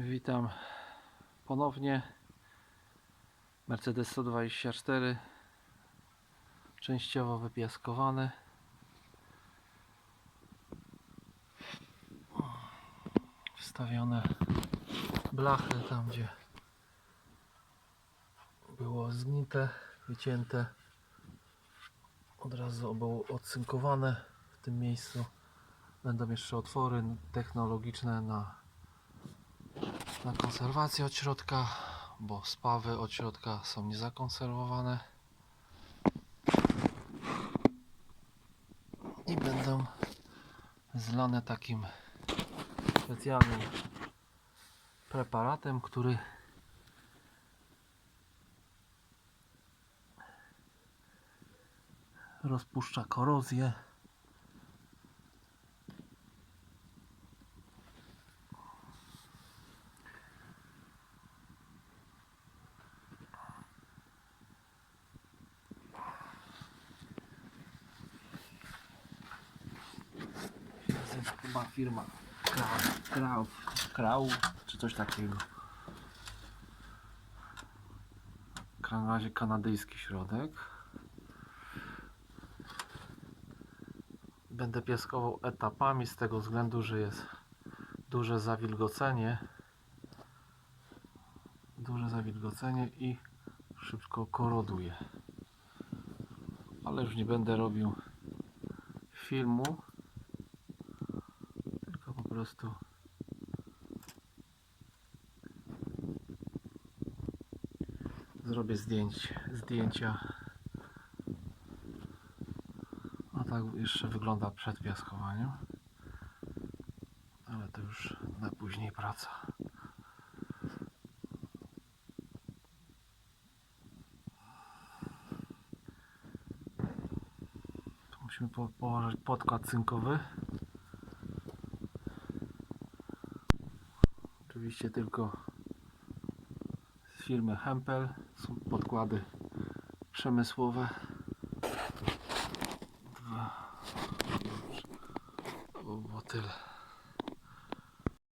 Witam ponownie. Mercedes 124 częściowo wypiaskowany. Wstawione blachy tam gdzie było zgnite, wycięte. Od razu było odsynkowane w tym miejscu. Będą jeszcze otwory technologiczne na na konserwację od środka, bo spawy od środka są niezakonserwowane. I będą zlane takim specjalnym preparatem, który rozpuszcza korozję chyba firma Krauf, Krauf czy coś takiego. Na razie kanadyjski środek. Będę piaskował etapami z tego względu, że jest duże zawilgocenie. Duże zawilgocenie i szybko koroduje. Ale już nie będę robił filmu prostu zrobię zdjęć, zdjęcia. A tak jeszcze wygląda przed piaskowaniem. Ale to już na później praca. Musimy po- położyć podkład cynkowy Oczywiście tylko z firmy Hempel. Są podkłady przemysłowe. Dwa. Było tyle.